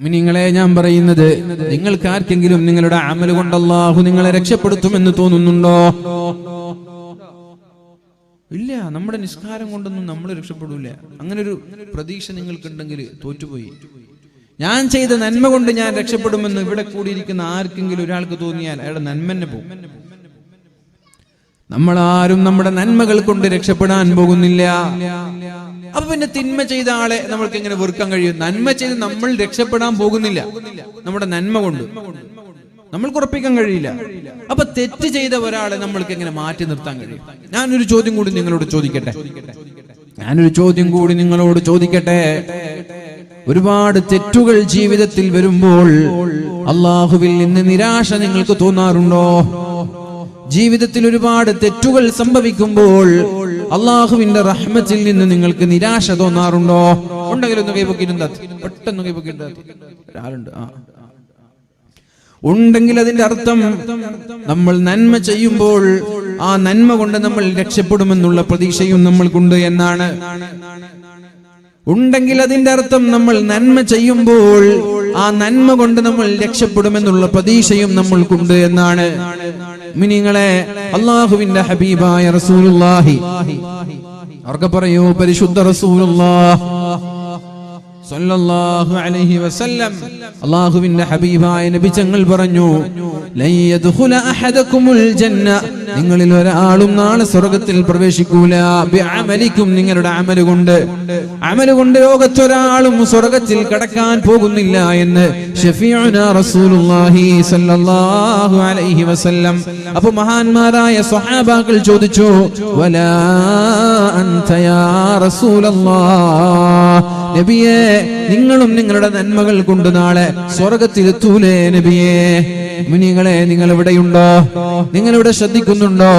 നിങ്ങളെ ഞാൻ പറയുന്നത് നിങ്ങൾക്ക് ആർക്കെങ്കിലും നിങ്ങളുടെ അമൽ കൊണ്ട് അല്ലാഹു നിങ്ങളെ രക്ഷപ്പെടുത്തുമെന്ന് തോന്നുന്നുണ്ടോ? ഇല്ല നമ്മുടെ നിസ്കാരം കൊണ്ടൊന്നും നമ്മൾ രക്ഷപ്പെടൂല. അങ്ങനെ ഒരു പ്രതീക്ഷ നിങ്ങൾക്കുണ്ടെങ്കിൽ തോറ്റുപോയി. ഞാൻ ചെയ്ത നന്മ കൊണ്ട് ഞാൻ രക്ഷപ്പെടുമെന്ന് ഇവിടെ കൂടിയിരിക്കുന്ന ആർക്കെങ്കിലും ഒരാൾക്ക് തോന്നിയാൽ അയാളുടെ നന്മന്നെ പോകും. നമ്മൾ ആരും നമ്മുടെ നന്മകൾ കൊണ്ട് രക്ഷപ്പെടാൻ പോകുന്നില്ല. അപ്പൊ പിന്നെ തിന്മ ചെയ്ത ആളെ നമ്മൾക്ക് എങ്ങനെ വെറുക്കാൻ കഴിയും? നന്മ ചെയ്ത് നമ്മൾ രക്ഷപ്പെടാൻ പോകുന്നില്ല. നമ്മുടെ നന്മ കൊണ്ട്. നമ്മൾക്ക് ഉറപ്പിക്കാൻ കഴിയില്ല. അപ്പൊ തെറ്റ് ചെയ്ത ഒരാളെ നമ്മൾക്ക് എങ്ങനെ മാറ്റി നിർത്താൻ കഴിയും? ഞാനൊരു ചോദ്യം കൂടി നിങ്ങളോട് ചോദിക്കട്ടെ. ഞാനൊരു ചോദ്യം കൂടി നിങ്ങളോട് ചോദിക്കട്ടെ. ഒരുപാട് തെറ്റുകൾ ജീവിതത്തിൽ വരുമ്പോൾ അള്ളാഹുവിൽ നിന്ന് നിരാശ നിങ്ങൾക്ക് തോന്നാറുണ്ടോ? ജീവിതത്തിൽ ഒരുപാട് തെറ്റുകൾ സംഭവിക്കുമ്പോൾ അള്ളാഹുവിന്റെ റഹ്മത്തിൽ നിന്ന് നിങ്ങൾക്ക് നിരാശ തോന്നാറുണ്ടോ? ഉണ്ടെങ്കിൽ ഒന്ന് കൈപൊക്കിയിരുന്ന പെട്ടെന്ന് കൈപൊക്കിയിരുന്ന ആ. ഉണ്ടെങ്കിൽ അതിന്റെ അർത്ഥം നമ്മൾ നന്മ ചെയ്യുമ്പോൾ ആ നന്മ കൊണ്ട് നമ്മൾ രക്ഷപ്പെടുമെന്നുള്ള പ്രതീക്ഷയും നമ്മൾക്കുണ്ട് എന്നാണ്. ഉണ്ടെങ്കിൽ അതിന്റെ അർത്ഥം നമ്മൾ നന്മ ചെയ്യുമ്പോൾ ആ നന്മ കൊണ്ട് നമ്മൾ രക്ഷപ്പെടുമെന്നുള്ള പ്രതീക്ഷയും നമ്മൾക്കുണ്ട് എന്നാണ്. മിനിങ്ങളെ അള്ളാഹുവിന്റെ ഹബീബായ റസൂലുള്ളാഹി. അവർക്ക് പറയൂ പരിശുദ്ധ റസൂലുള്ളാഹ്. സല്ലല്ലാഹു അലൈഹി വസല്ലം. ഹബീബായ നബി തങ്ങൾ പറഞ്ഞു യദ്ഖുല ജന്ന. നിങ്ങളിൽ ഒരാളും നാളെ സ്വർഗത്തിൽ പ്രവേശിക്കൂല. ബിഅമലിക്കും നിങ്ങളുടെ അമലുകൊണ്ട് അമലുകൊണ്ട് അമൽ കൊണ്ട് ലോകത്ത് ഒരാളും സ്വർഗത്തിൽ കടക്കാൻ പോകുന്നില്ല എന്ന് ഷഫീഉന റസൂലുള്ളാഹി സല്ലല്ലാഹു അലൈഹി വസല്ലം. അപ്പോൾ മഹാന്മാരായ സ്വഹാബാക്കൾ ചോദിച്ചു വലാ അൻത യാ റസൂലല്ലാഹ് നബിയെ നിങ്ങളും നിങ്ങളുടെ നന്മകൾ കൊണ്ട് നാളെ സ്വർഗത്തിലെത്തൂലേ നബിയെ. മുനികളെ നിങ്ങൾ എവിടെയുണ്ടോ നിങ്ങൾ ഇവിടെ ശ്രദ്ധിക്കുന്നുണ്ടോ?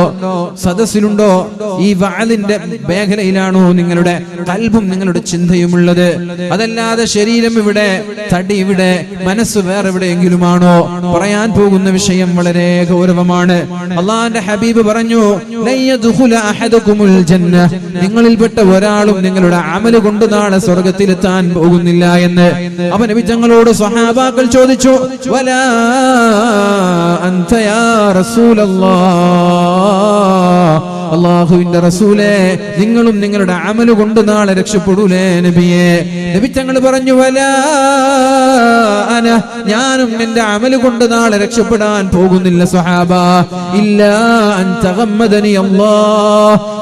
സദസ്സിലുണ്ടോ? ഈ വാലിന്റെ മേഖലയിലാണോ നിങ്ങളുടെ കൽബും നിങ്ങളുടെ ചിന്തയും ഉള്ളത് അതല്ലാതെ ശരീരം ഇവിടെ തടി ഇവിടെ മനസ്സ് വേറെ എവിടെയെങ്കിലുമാണോ? പറയാൻ പോകുന്ന വിഷയം വളരെ ഗൗരവമാണ്. അള്ളാന്റെ ഹബീബ് പറഞ്ഞു. നിങ്ങളിൽപ്പെട്ട ഒരാളും നിങ്ങളുടെ അമൽ കൊണ്ട് നാളെ സ്വർഗത്തിലെത്താൻ പോകുന്നില്ല എന്ന്. അവൻ നബി തങ്ങളോട് സ്വഹാബാക്കൾ ചോദിച്ചു വലാ റസൂലല്ലാഹ്. അള്ളാഹുവിന്റെ റസൂലേ നിങ്ങളും നിങ്ങളുടെ അമൽ കൊണ്ട് നാളെ രക്ഷപ്പെടൂലേ നബിയെ. നബി തങ്ങൾ പറഞ്ഞു വലാ അന ഞാനും എന്റെ അമൽ കൊണ്ട് നാളെ രക്ഷപ്പെടാൻ പോകുന്നില്ല സ്വഹാബ. ഇല്ല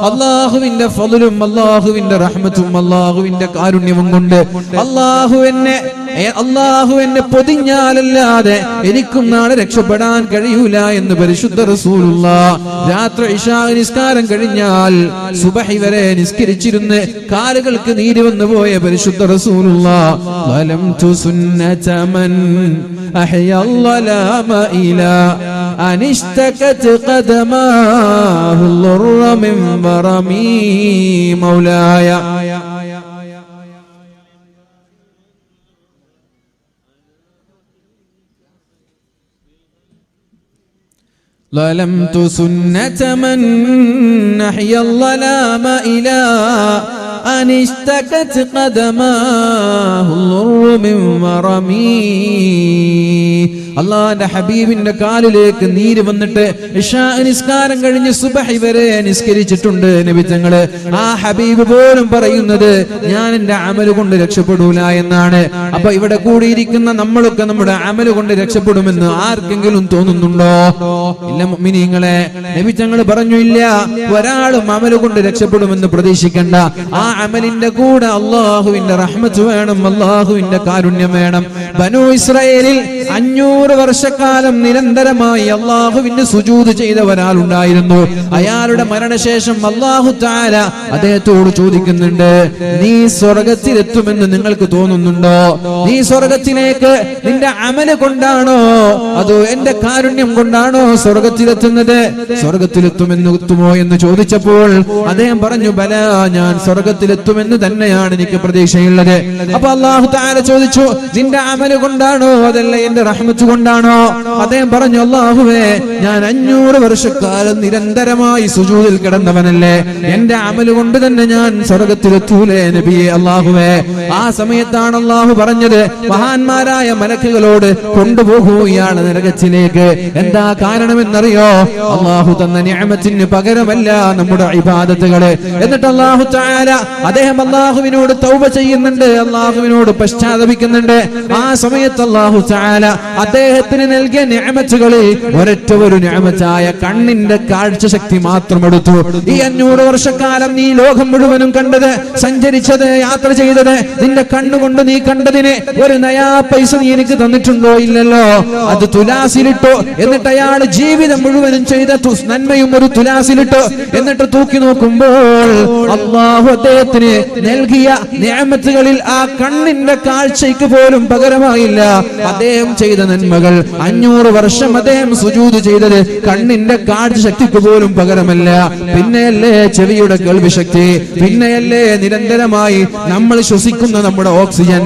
അള്ളാഹുവിന്റെ ഫضലും അള്ളാഹുവിന്റെ റഹ്മത്തും അള്ളാഹുവിന്റെ കാരുണ്യവും കൊണ്ട് അള്ളാഹു എന്നെ അള്ളാഹു എന്നെ പൊതിഞ്ഞാലല്ലാതെ എനിക്കും നാളെ രക്ഷപ്പെടാൻ കഴിയൂല എന്ന് പരിശുദ്ധ റസൂലുള്ള. രാത്രി ഇഷാ നിസ്കാരം കഴിഞ്ഞാൽ സുബഹി വരെ നിസ്കരിച്ചിരുന്ന് കാലുകൾക്ക് നീര് വന്നു പോയ പരിശുദ്ധ റസൂലുള്ള. വലം തു സുന്നതമൻ അഹ്യല്ലലാമ ഇലാ അനിഷ്തകത് ظلمت سنة من نحيا الظلام إلى أن اشتكت قدماه الضر من ورمي. അള്ളാന്റെ ഹബീബിന്റെ കാലിലേക്ക് നീര് വന്നിട്ട് നിസ്കാരം കഴിഞ്ഞ് സുബഹി വരെ നിസ്കരിച്ചിട്ടുണ്ട് നബിത്തങ്ങൾ ആ ഹബീബ് പോലും പറയുന്നത് ഞാൻ എന്റെ അമൽ കൊണ്ട് രക്ഷപ്പെടൂല എന്നാണ്. അപ്പൊ ഇവിടെ കൂടിയിരിക്കുന്ന നമ്മളൊക്കെ നമ്മുടെ അമൽ കൊണ്ട് രക്ഷപ്പെടുമെന്ന് ആർക്കെങ്കിലും തോന്നുന്നുണ്ടോ? ഇല്ല മിനിങ്ങളെ നബിത്തങ്ങൾ പറഞ്ഞു ഇല്ല. ഒരാളും അമൽ കൊണ്ട് രക്ഷപ്പെടുമെന്ന് പ്രതീക്ഷിക്കണ്ട. ആ അമലിന്റെ കൂടെ അള്ളാഹുവിന്റെ റഹ്മത്ത് വേണം അള്ളാഹുവിന്റെ കാരുണ്യം വേണം. ബനു ഇസ്രായേലിൽ അഞ്ഞൂറ് വർഷക്കാലം നിരന്തരമായി അള്ളാഹുവിന് സുജൂത് ചെയ്ത ഒരാളുണ്ടായിരുന്നു അയാളുടെ മരണശേഷം അള്ളാഹു താര അദ്ദേഹത്തോട് ചോദിക്കുന്നുണ്ട് നീ സ്വർഗത്തിലെത്തുമെന്ന് നിങ്ങൾക്ക് തോന്നുന്നുണ്ടോ? നീ സ്വർഗത്തിലേക്ക് നിന്റെ അമൽ കൊണ്ടാണോ? അതോ എന്റെ കാരുണ്യം കൊണ്ടാണോ സ്വർഗത്തിലെത്തുന്നത്? സ്വർഗത്തിലെത്തുമെന്ന് എത്തുമോ? എന്ന് ചോദിച്ചപ്പോൾ അദ്ദേഹം പറഞ്ഞു ബല ഞാൻ സ്വർഗത്തിലെത്തുമെന്ന് തന്നെയാണ് എനിക്ക് പ്രതീക്ഷയുള്ളത്. അപ്പൊ അള്ളാഹു താര ചോദിച്ചു നിന്റെ അമൽ കൊണ്ടാണോ? അതല്ല എന്റെ റഹ്മത്ത് കൊണ്ടാണോ? അദ്ദേഹം പറഞ്ഞു അള്ളാഹുവേ ഞാൻ അഞ്ഞൂറ് വർഷക്കാലം നിരന്തരമായി സുജൂതിൽ കിടന്നവനല്ലേ. എന്റെ അമൽ കൊണ്ട് തന്നെ ഞാൻ സ്വർഗത്തിലെത്തൂലേ നബിയെ അള്ളാഹുവേ. ആ സമയത്താണ് അള്ളാഹു പറഞ്ഞത് മഹാന്മാരായ മലക്കുകളോട് കൊണ്ടുപോകൂ ഇയാൾ നരകത്തിലേക്ക്. എന്താ കാരണമെന്നറിയോ? അള്ളാഹു തന്ന ന്യാമത്തിന് പകരമല്ല നമ്മുടെ ഇബാദത്തുകൾ. എന്നിട്ട് അള്ളാഹു ചായാല അദ്ദേഹം അള്ളാഹുവിനോട് തൗബ ചെയ്യുന്നുണ്ട് അള്ളാഹുവിനോട് പശ്ചാത്തപിക്കുന്നുണ്ട്. ആ സമയത്ത് അള്ളാഹു താല അദ്ദേഹത്തിന് നൽകിയ ഞാമച്ചുകളിൽ ഒരൊറ്റ ഒരു ഞാമച്ചായ കണ്ണിന്റെ കാഴ്ച ശക്തി മാത്രം എടുത്തു. ഈ അഞ്ഞൂറ് വർഷക്കാലം നീ ലോകം മുഴുവനും കണ്ടത് സഞ്ചരിച്ചത് യാത്ര ചെയ്തത് നിന്റെ കണ്ണുകൊണ്ട് നീ കണ്ടതിന് ഒരു നയാ പൈസ നീ എനിക്ക് തന്നിട്ടുണ്ടോ ഇല്ലല്ലോ? അത് തുലാസിലിട്ടോ. എന്നിട്ട് അയാൾ ജീവിതം മുഴുവനും ചെയ്ത നന്മയും ഒരു തുലാസിലിട്ടോ. എന്നിട്ട് തൂക്കി നോക്കുമ്പോൾ അള്ളാഹു അദ്ദേഹത്തിന് നൽകിയ നിയമത്തുകളിൽ ആ കണ്ണിന്റെ കാഴ്ചയ്ക്ക് പോലും പകരമായില്ല. അദ്ദേഹം ചെയ്ത നന്മകൾ അഞ്ഞൂറ് വർഷം അദ്ദേഹം സുജൂത് ചെയ്തത് കണ്ണിന്റെ കാഴ്ച ശക്തിക്ക് പോലും പകരമല്ല. പിന്നെയല്ലേ ചെവിയുടെ കേൾവി ശക്തി പിന്നെയല്ലേ നിരന്തരമായി നമ്മൾ ശ്വസിക്കുന്ന നമ്മുടെ ഓക്സിജൻ.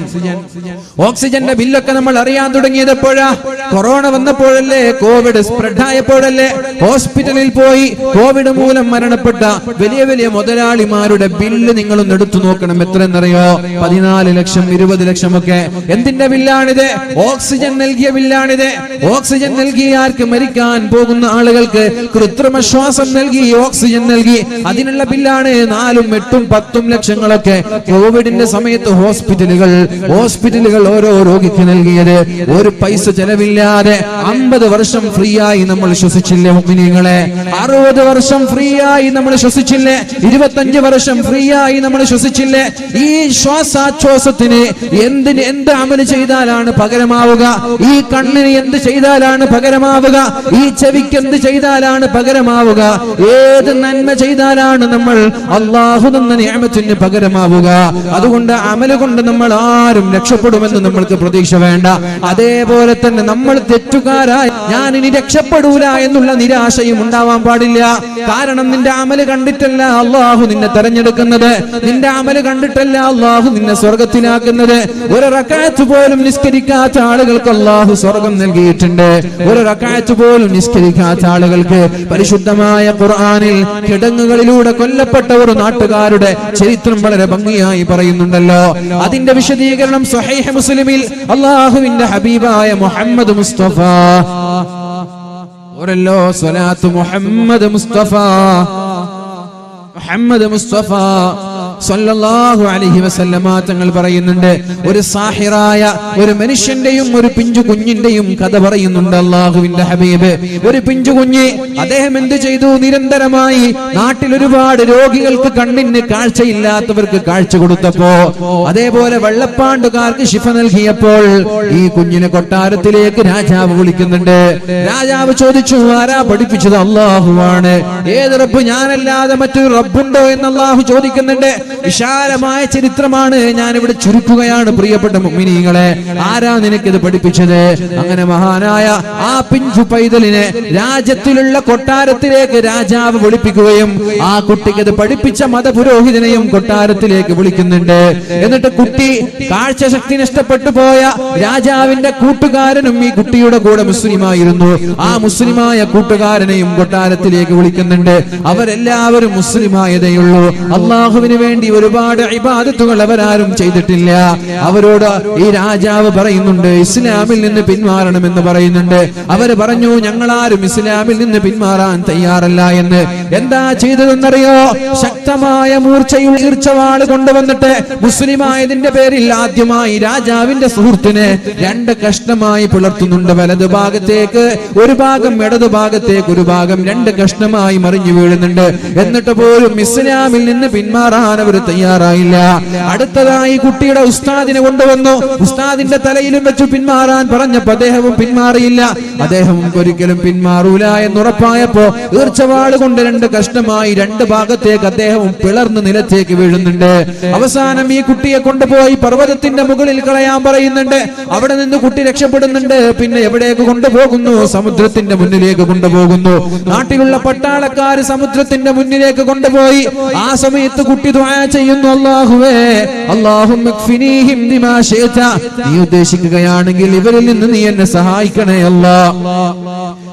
ഓക്സിജന്റെ ബില്ലൊക്കെ നമ്മൾ അറിയാൻ തുടങ്ങിയത് എപ്പോഴാ കൊറോണ വന്നപ്പോഴല്ലേ കോവിഡ് സ്പ്രെഡ് ആയപ്പോഴല്ലേ ഹോസ്പിറ്റലിൽ പോയി കോവിഡ് മൂലം മരണപ്പെട്ട വലിയ വലിയ മുതലാളിമാരുടെ ബില്ല് നിങ്ങളൊന്ന് എടുത്തു നോക്കണം എത്ര എന്നറിയോ പതിനാല് ലക്ഷം ഇരുപത് ലക്ഷം ഒക്കെ. എന്തിന്റെ ബില്ലാണിത്? ഓക്സിജൻ നൽകിയ ബില്ലാണിത് ഓക്സിജൻ നൽകി ആർക്ക് മരിക്കാൻ പോകുന്ന ആളുകൾക്ക് കൃത്രിമ ശ്വാസം നൽകി ഓക്സിജൻ നൽകി. അതിനുള്ള ബില്ലാണ് നാലും എട്ടും പത്തും ലക്ഷങ്ങളൊക്കെ കോവിഡിന്റെ സമയത്ത് ഹോസ്പിറ്റലുകൾ ഹോസ്പിറ്റലുകൾ ഓരോ രോഗിക്ക് നൽകിയത്. ഒരു പൈസ ചെലവില്ലാതെ അമ്പത് വർഷം ഫ്രീ ആയി നമ്മൾ ശ്വസിച്ചില്ലേ മുഗ്നികളെ അറുപത് വർഷം ഫ്രീ ആയി നമ്മൾ ശ്വസിച്ചില്ലേ? ഇരുപത്തഞ്ച് വർഷം ഫ്രീ ആയി നമ്മൾ ശ്വസിച്ചില്ലേ? ഈ ശ്വാസാശ്വാസത്തിന് എന്തിന് എന്ത് അമൽ ചെയ്താലാണ് പകരമാവുക? ഈ കണ്ണിന് എന്ത് ചെയ്താലാണ് പകരമാവുക? ഈ ചെവിക്ക് എന്ത് ചെയ്താലാണ് പകരമാവുക? ഏത് നന്മ ചെയ്താലാണ് നമ്മൾ അള്ളാഹു തന്ന നിയമത്തിന് പകരമാവുക? അതുകൊണ്ട് അമൽ കൊണ്ട് നമ്മൾ ആരും രക്ഷപ്പെടുമെന്ന് നമ്മൾക്ക് പ്രതീക്ഷ വേണ്ട. അതേപോലെ തന്നെ നമ്മൾ തെറ്റുകാരായി ഞാൻ ഇനി രക്ഷപ്പെടൂല എന്നുള്ള നിരാശയും ഉണ്ടാവാൻ പാടില്ല. കാരണം നിന്റെ അമൽ കണ്ടിട്ടല്ല അള്ളാഹു നിന്നെ തെരഞ്ഞെടുക്കുന്നത്. നിന്റെ അമൽ കണ്ടിട്ടല്ല അള്ളാഹു നിന്നെ സ്വർഗത്തിലാക്കുന്നത് ഒരു റക്കാത്ത് പോലും നിസ്കരിക്കാത്ത ആളുകൾക്ക് അള്ളാഹു സ്വർഗം നൽകിയിട്ടുണ്ട്. ഒരു റക്കാറ്റ് പോലും നിസ്കരിക്കാത്ത ആളുകൾക്ക് പരിശുദ്ധമായ ഖുർആാനിൽ കിടങ്ങുകളിലൂടെ കൊല്ലപ്പെട്ട ഒരു നാട്ടുകാരുടെ ചരിത്രം വളരെ ഭംഗിയായി പറയുന്നുണ്ടല്ലോ. അതിന്റെ വിശദീകരണം സ്വഹീഹ് മുസ്ലിമിൽ അള്ളാഹുവിന്റെ ഹബീബായ മുഹമ്മദ് മുസ്തഫ. ഒരല്ലോ സ്വലാത്ത് മുഹമ്മദ് മുസ്തഫ. മുഹമ്മദ് മുസ്തഫ. സല്ലല്ലാഹു അലൈഹി വസല്ലമ തങ്ങൾ പറയുന്നുണ്ട് ഒരു സാഹിറായ ഒരു മനുഷ്യന്റെയും ഒരു പിഞ്ചു കുഞ്ഞിന്റെയും കഥ പറയുന്നുണ്ട് അള്ളാഹുവിന്റെ ഹബീബ്. ഒരു പിഞ്ചു കുഞ്ഞ് അദ്ദേഹം എന്ത് ചെയ്തു? നിരന്തരമായി നാട്ടിൽ ഒരുപാട് രോഗികൾക്ക് കണ്ണിന് കാഴ്ചയില്ലാത്തവർക്ക് കാഴ്ച കൊടുത്തപ്പോ അതേപോലെ വെള്ളപ്പാണ്ടുകാർക്ക് ശിഫ നൽകിയപ്പോൾ ഈ കുഞ്ഞിനെ കൊട്ടാരത്തിലേക്ക് രാജാവ് വിളിക്കുന്നുണ്ട്. രാജാവ് ചോദിച്ചു ആരാ പഠിപ്പിച്ചത്? അള്ളാഹുവാണ് ഏത് റബ്ബ്? ഞാനല്ലാതെ മറ്റൊരു റബ്ബുണ്ടോ? എന്ന് അള്ളാഹു ചോദിക്കുന്നുണ്ട്. വിശാലമായ ചരിത്രമാണ് ഞാൻ ഇവിടെ ചുരുക്കുകയാണ് പ്രിയപ്പെട്ട മുഅ്മിനീങ്ങളെ ആരാ നിനക്കിത് പഠിപ്പിച്ചത്? അങ്ങനെ മഹാനായ ആ പിഞ്ചു പൈതലിനെ രാജ്യത്തിലുള്ള കൊട്ടാരത്തിലേക്ക് രാജാവ് വിളിപ്പിക്കുകയും ആ കുട്ടിക്ക് ഇത് പഠിപ്പിച്ച മതപുരോഹിതനെയും കൊട്ടാരത്തിലേക്ക് വിളിക്കുന്നുണ്ട്. എന്നിട്ട് കുട്ടി കാഴ്ചശക്തി നഷ്ടപ്പെട്ടു പോയ രാജാവിന്റെ കൂട്ടുകാരനും ഈ കുട്ടിയുടെ കൂടെ മുസ്ലിമായിരുന്നു. ആ മുസ്ലിമായ കൂട്ടുകാരനെയും കൊട്ടാരത്തിലേക്ക് വിളിക്കുന്നുണ്ട്. അവരെല്ലാവരും മുസ്ലിമായതേയുള്ളൂ. അള്ളാഹുവിന് വേണ്ടി ഒരുപാട് ഇബാദത്തുകൾ അവരാരും ചെയ്തിട്ടില്ല. അവരോട് ഈ രാജാവ് പറയുന്നുണ്ട് ഇസ്ലാമിൽ നിന്ന് പിന്മാറണമെന്ന് പറയുന്നുണ്ട്. അവർ പറഞ്ഞു ഞങ്ങളാരും ഇസ്ലാമിൽ നിന്ന് പിന്മാറാൻ തയ്യാറല്ല എന്ന്. എന്താ ചെയ്തതെന്നറിയോ? ശക്തമായ മൂർച്ചയിൽ ഈർച്ചവാൾ കൊണ്ടുവന്നിട്ട് മുസ്ലിമായതിന്റെ പേരിൽ ആദ്യമായി രാജാവിന്റെ സുഹൃത്തിനെ രണ്ട് കഷ്ണമായി പുലർത്തുന്നുണ്ട് വലത് ഭാഗത്തേക്ക് ഒരു ഭാഗം ഇടത് ഭാഗത്തേക്ക് ഒരു ഭാഗം രണ്ട് കഷ്ണമായി മറിഞ്ഞു വീഴുന്നുണ്ട്. എന്നിട്ട് പോലും ഇസ്ലാമിൽ നിന്ന് പിന്മാറാൻ അവർ തയ്യാറായില്ല. അടുത്തതായി കുട്ടിയുടെ ഉസ്താദിനെ കൊണ്ടുവന്നു. ഉസ്താദിന്റെ തലയിലും വെച്ച് പിന്മാറാൻ പറഞ്ഞപ്പോ അദ്ദേഹവും പിന്മാറിയില്ല. അദ്ദേഹം ഒരിക്കലും പിന്മാറൂല എന്നുറപ്പായപ്പോ ഈർച്ചവാൾ കൊണ്ട് രണ്ട് കഷ്ടമായി രണ്ട് ഭാഗത്തേക്ക് അദ്ദേഹവും പിളർന്ന് നിലത്തേക്ക് വീഴുന്നുണ്ട്. അവസാനം ഈ കുട്ടിയെ കൊണ്ടുപോയി പർവതത്തിന്റെ മുകളിൽ കളയാൻ പറയുന്നുണ്ട്. അവിടെ നിന്ന് കുട്ടി രക്ഷപ്പെടുന്നുണ്ട്. പിന്നെ എവിടേക്ക് കൊണ്ടുപോകുന്നു? സമുദ്രത്തിന്റെ മുന്നിലേക്ക് കൊണ്ടുപോകുന്നു. നാട്ടിലുള്ള പട്ടാളക്കാര് സമുദ്രത്തിന്റെ മുന്നിലേക്ക് കൊണ്ടുപോയി. ആ സമയത്ത് കുട്ടി ദ്വാ ചെയ്യുന്നു അള്ളാഹുവേ അള്ളാഹും നീ ഉദ്ദേശിക്കുകയാണെങ്കിൽ ഇവരിൽ നിന്ന് നീ എന്നെ സഹായിക്കണേ അല്ലാ.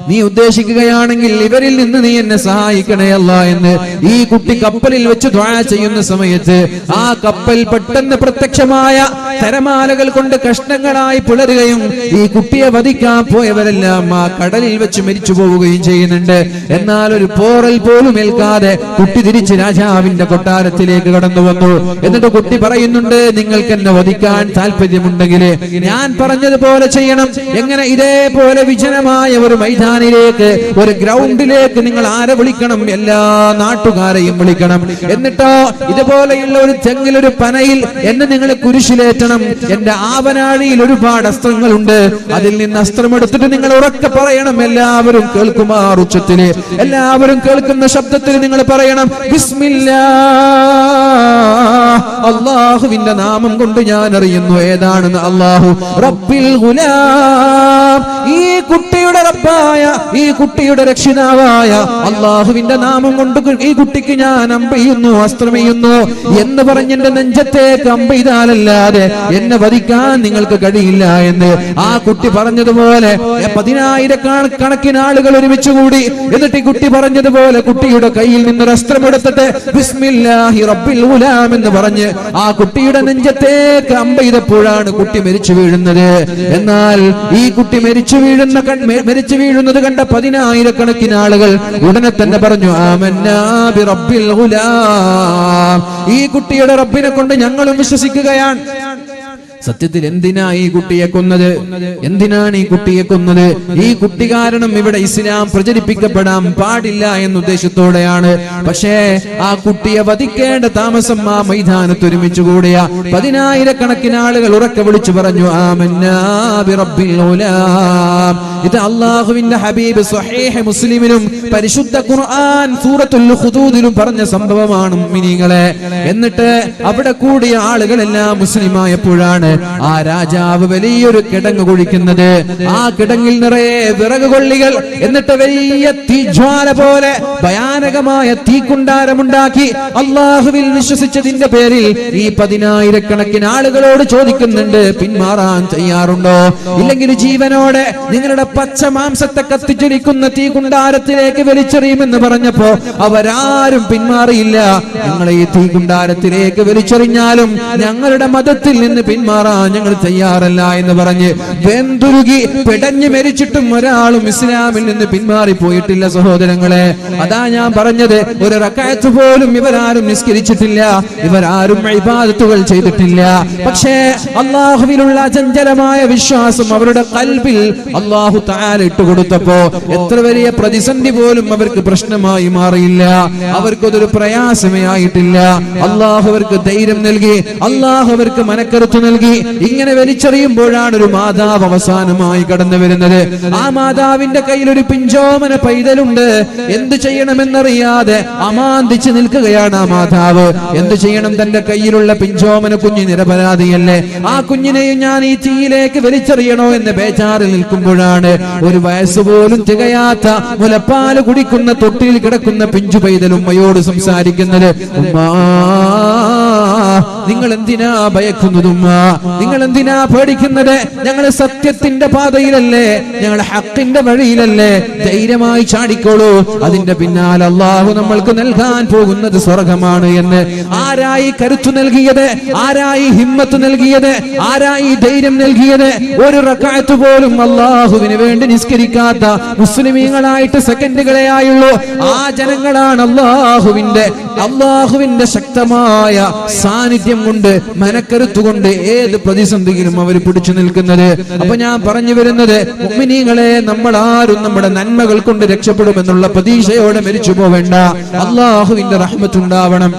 നീ ഉദ്ദേശിക്കുകയാണെങ്കിൽ ഇവരിൽ നിന്ന് നീ എന്നെ സഹായിക്കണേ അല്ല എന്ന് ഈ കുട്ടി കപ്പലിൽ വെച്ച് ദ്വാ ചെയ്യുന്ന സമയത്ത് ആ കപ്പൽ പെട്ടെന്ന് പ്രത്യക്ഷമായ തിരമാലകൾ കൊണ്ട് കഷ്ണങ്ങളായി പുലരുകയും ഈ കുട്ടിയെ വധിക്കാൻ പോയവരെല്ലാം ആ കടലിൽ വെച്ച് മരിച്ചു പോവുകയും ചെയ്യുന്നുണ്ട്. എന്നാൽ ഒരു പോറൽ പോലും ഏൽക്കാതെ കുട്ടി തിരിച്ച് രാജാവിന്റെ കൊട്ടാരത്തിലേക്ക് കടന്നു വന്നു. എന്നിട്ട് കുട്ടി പറയുന്നുണ്ട് നിങ്ങൾക്ക് എന്നെ വധിക്കാൻ താല്പര്യമുണ്ടെങ്കിൽ ഞാൻ പറഞ്ഞതുപോലെ ചെയ്യണം. എങ്ങനെ ഇതേപോലെ വിജനമായ ഒരു മൈതാനിലേക്ക് ഒരു ഗ്രൗണ്ടിലേക്ക് നിങ്ങൾ ആരെ വിളിക്കണം? എല്ലാ നാട്ടുകാരെയും വിളിക്കണം. എന്നിട്ടോ ഇതുപോലെയുള്ള ഒരു ചെങ്ങിൽ ഒരു പനയിൽ എന്നെ നിങ്ങൾ കുരിശിലേറ്റണം. എന്റെ ആവനാഴിയിൽ ഒരുപാട് അസ്ത്രങ്ങളുണ്ട്. അതിൽ നിന്ന് അസ്ത്രം എടുത്തിട്ട് നിങ്ങൾ ഉറക്കെ പറയണം. എല്ലാവരും കേൾക്കുമാർ എല്ലാവരും കേൾക്കുന്ന ശബ്ദത്തിൽ നിങ്ങൾ പറയണം ബിസ്മില്ലാ അള്ളാഹുവിന്റെ നാമം കൊണ്ട് ഞാൻ അറിയുന്നു ഏതാണെന്ന് അള്ളാഹു. റബ്ബിൽ ഗുലാം. ഈ കുട്ടിയുടെ റബ്ബായ ഈ കുട്ടിയുടെ രക്ഷിതാവായ അള്ളാഹുവിന്റെ നാമം കൊണ്ട് ഈ കുട്ടിക്ക് ഞാൻ അമ്പെയ്യുന്നു അസ്ത്രമെയ്യുന്നു എന്ന് പറഞ്ഞെന്റെ നെഞ്ചത്തേക്ക് അമ്പെയ്താലല്ലാതെ എന്നെ വധിക്കാൻ നിങ്ങൾക്ക് കഴിയില്ല എന്ന് ആ കുട്ടി പറഞ്ഞതുപോലെ പതിനായിരക്കണക്കിന് ആളുകൾ ഒരുമിച്ച് കൂടി. എന്നിട്ട് ഈ കുട്ടി പറഞ്ഞതുപോലെ കുട്ടിയുടെ കയ്യിൽ നിന്ന് അസ്ത്രം അസ്ത്രമെടുത്തിട്ട് ബിസ്മില്ലാഹി റബ്ബിൽ എന്ന് പറഞ്ഞ് ആ കുട്ടിയുടെ നെഞ്ചത്തേക്ക് അമ്പെയ്തപ്പോഴാണ് കുട്ടി മരിച്ചു വീഴുന്നത്. എന്നാൽ ഈ കുട്ടി മരിച്ചു വീഴുന്ന മരിച്ചു വീഴുന്നത് കണ്ട പതിനായിരക്കണക്കിന് ആളുകൾ ഉടനെ തന്നെ പറഞ്ഞു റബ്ബിൽ ഈ കുട്ടിയുടെ റബ്ബിനെ കൊണ്ട് ഞങ്ങളും വിശ്വസിക്കുകയാണ്. സത്യത്തിൽ എന്തിനാ ഈ കുട്ടിയെ കൊന്നത്? എന്തിനാണ് ഈ കുട്ടിയെ കൊന്നത്? ഈ കുട്ടി കാരണം ഇവിടെ ഇസ്ലാം പ്രചരിപ്പിക്കപ്പെടാൻ പാടില്ല എന്ന ഉദ്ദേശത്തോടെയാണ്. പക്ഷേ ആ കുട്ടിയെ വധിക്കേണ്ട താമസം ആ മൈതാനത്ത് ഒരുമിച്ച് കൂടിയ പതിനായിരക്കണക്കിന് ആളുകൾ ഉറക്കെ വിളിച്ചു പറഞ്ഞു ആ ബി റബ്ബിൽ. ഇത് അള്ളാഹുവിന്റെ ഹബീബ് സ്വഹീഹ് മുസ്ലിമിനും പരിശുദ്ധ ഖുർആൻ സൂറത്തുൽ ഹുദൂദിലും പറഞ്ഞ സംഭവമാണ് മുഅ്മിനീങ്ങളെ. എന്നിട്ട് അവിടെ കൂടിയ ആളുകളെല്ലാം മുസ്ലിമായപ്പോഴാണ് ആ രാജാവ് വലിയൊരു കിടങ്ങ് കുഴിക്കുന്നത്. ആ കിടങ്ങിൽ നിറയെ വിറക് കൊള്ളികൾ എന്നിട്ട് വലിയ തീജ്വാല പോലെ ഭയാനകമായ തീക്കുണ്ടാരമുണ്ടാക്കി അള്ളാഹുവിൽ വിശ്വസിച്ചതിന്റെ പേരിൽ ഈ പതിനായിരക്കണക്കിന് ആളുകളോട് ചോദിക്കുന്നുണ്ട് പിന്മാറാൻ തയ്യാറുണ്ടോ? ഇല്ലെങ്കിൽ ജീവനോടെ നിങ്ങളുടെ പച്ച മാംസത്തെ കത്തിച്ചൊലിക്കുന്ന തീ കുണ്ടാരത്തിലേക്ക് വലിച്ചെറിയുമെന്ന് പറഞ്ഞപ്പോ അവരാരും പിന്മാറിയില്ല. ഞങ്ങളെ ഈ തീ കുണ്ടാരത്തിലേക്ക് വലിച്ചെറിഞ്ഞാലും ഞങ്ങളുടെ മതത്തിൽ നിന്ന് പിന്മാറാൻ ഞങ്ങൾ തയ്യാറല്ല എന്ന് പറഞ്ഞ് വെന്തുരുകി പെടഞ്ഞു മരിച്ചിട്ടും ഒരാളും ഇസ്ലാമിൽ നിന്ന് പിന്മാറി പോയിട്ടില്ല സഹോദരങ്ങളെ. അതാ ഞാൻ പറഞ്ഞത് ഒരു റക്കായത്ത് പോലും ഇവരാരും നിസ്കരിച്ചിട്ടില്ല ഇവരാരും ഇബാദത്തുകൾ ചെയ്തിട്ടില്ല. പക്ഷേ അള്ളാഹുവിലുള്ള അചഞ്ചലമായ വിശ്വാസം അവരുടെ കൽബിൽ അള്ളാഹു താല ഇട്ടുകൊടുത്തപ്പോ എത്ര വലിയ പ്രതിസന്ധി പോലും അവർക്ക് പ്രശ്നമായി മാറിയില്ല. അവർക്കതൊരു പ്രയാസമേ ആയിട്ടില്ല. അള്ളാഹു അവർക്ക് ധൈര്യം നൽകി അള്ളാഹു അവർക്ക് നൽകി. ഇങ്ങനെ വലിച്ചെറിയുമ്പോഴാണ് ഒരു മാതാവ് അവസാനമായി കടന്നു വരുന്നത്. ആ മാതാവിന്റെ കയ്യിൽ ഒരു പിഞ്ചോമന പൈതലുണ്ട്. എന്ത് ചെയ്യണമെന്നറിയാതെ അമാന്തിച്ച് നിൽക്കുകയാണ് ആ മാതാവ്. എന്ത് ചെയ്യണം? തന്റെ കയ്യിലുള്ള പിഞ്ചോമന കുഞ്ഞ് നിരപരാധിയല്ലേ? ആ കുഞ്ഞിനെയും ഞാൻ ഈ തീയിലേക്ക് വലിച്ചെറിയണോ എന്ന് ബേജാറിൽ നിൽക്കുമ്പോഴാണ് ഒരു വയസ്സ് പോലും തികയാത്ത മുലപ്പാൽ കുടിക്കുന്ന തൊട്ടിയിൽ കിടക്കുന്ന പിഞ്ചു പൈതൽ ഉമ്മയോട് സംസാരിക്കുന്നത് ഉമ്മാ നിങ്ങൾ എന്തിനാ ഭയക്കുന്നതും? നിങ്ങൾ എന്തിനാ പേടിക്കുന്നത്? ഞങ്ങൾ സത്യത്തിന്റെ പാതയിലല്ലേ ഞങ്ങൾ ഹക്കിന്റെ വഴിയിലല്ലേ. ധൈര്യമായി ചാടിക്കോളൂ. അതിന്റെ പിന്നാലെ അള്ളാഹു നമ്മൾക്ക് നൽകാൻ പോകുന്നത് സ്വർഗമാണ് എന്ന്. ആരായി കരുത്തു നൽകിയത്? ആരായി ഹിമ്മത്ത് നൽകിയത്? ആരായി ധൈര്യം നൽകിയത്? ഒരു റക്കായത്ത് പോലും അള്ളാഹുവിന് വേണ്ടി നിസ്കരിക്കാത്ത മുസ്ലിമീങ്ങളായിട്ട് സെക്കൻഡുകളെ ആയുള്ളൂ. ആ ജനങ്ങളാണ് അള്ളാഹുവിന്റെ അള്ളാഹുവിന്റെ ശക്തമായ സാന്നിധ്യം കൊണ്ട് മനക്കരുത്തുകൊണ്ട് ഏത് പ്രതിസന്ധിയിലും അവർ പിടിച്ചു നിൽക്കുന്നത്. അപ്പൊ ഞാൻ പറഞ്ഞു വരുന്നത് മുഅ്മിനീങ്ങളെ നമ്മൾ ആരും നമ്മുടെ നന്മകൾ കൊണ്ട് രക്ഷപ്പെടുമെന്നുള്ള പ്രതീക്ഷയോടെ മരിച്ചു പോവേണ്ട. അള്ളാഹുവിന്റെ റഹ്മത്തുണ്ടാവണം